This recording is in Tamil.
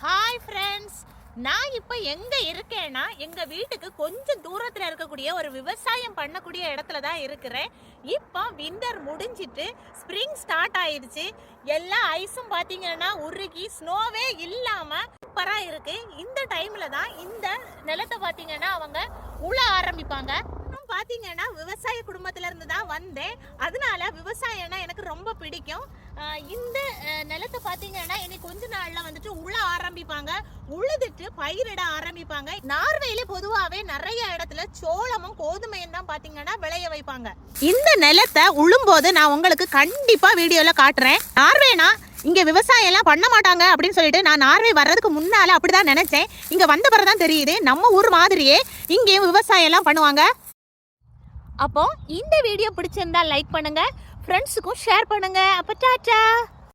ஹாய் ஃப்ரெண்ட்ஸ் நான் இப்போ எங்கே இருக்கேன்னா எங்கள் வீட்டுக்கு கொஞ்சம் தூரத்தில் இருக்கக்கூடிய ஒரு விவசாயம் பண்ணக்கூடிய இடத்துல தான் இருக்கிறேன். இப்போ விண்டர் முடிஞ்சிட்டு ஸ்ப்ரிங் ஸ்டார்ட் ஆயிடுச்சு. எல்லா ஐஸும் பார்த்தீங்கன்னா உருகி ஸ்னோவே இல்லாமல் சூப்பராக இருக்குது இந்த டைமில் தான் இந்த நிலத்தை பார்த்தீங்கன்னா அவங்க உழ ஆரம்பிப்பாங்க. பார்த்தீங்கன்னா விவசாய குடும்பத்துல இருந்து தான் வந்தேன். அதனால விவசாயம்னா எனக்கு ரொம்ப பிடிக்கும். இந்த நிலத்தை பார்த்தீங்கன்னா இன்னைக்கு கொஞ்ச நாளில் வந்துட்டு உள்ள ஆரம்பிப்பாங்க. உழுதுட்டு பயிரிட ஆரம்பிப்பாங்க. நார்வேல பொதுவாகவே நிறைய இடத்துல சோளமும் கோதுமையும் தான் பார்த்தீங்கன்னா விளைய வைப்பாங்க. இந்த நிலத்தை உழும்போது நான் உங்களுக்கு கண்டிப்பா வீடியோல காட்டுறேன். நார்வேனா இங்க விவசாயம் எல்லாம் பண்ண மாட்டாங்க அப்படின்னு சொல்லிட்டு நான் நார்வே வர்றதுக்கு முன்னால அப்படிதான் நினைச்சேன். இங்க வந்த பிறகுதான் தெரியுது. நம்ம ஊர் மாதிரியே இங்கேயும் விவசாயம் எல்லாம் பண்ணுவாங்க. அப்போ இந்த வீடியோ பிடிச்சிருந்தா லைக் பண்ணுங்க. ஃப்ரெண்ட்ஸுக்கும் ஷேர் பண்ணுங்க. அப்போ டாட்டா!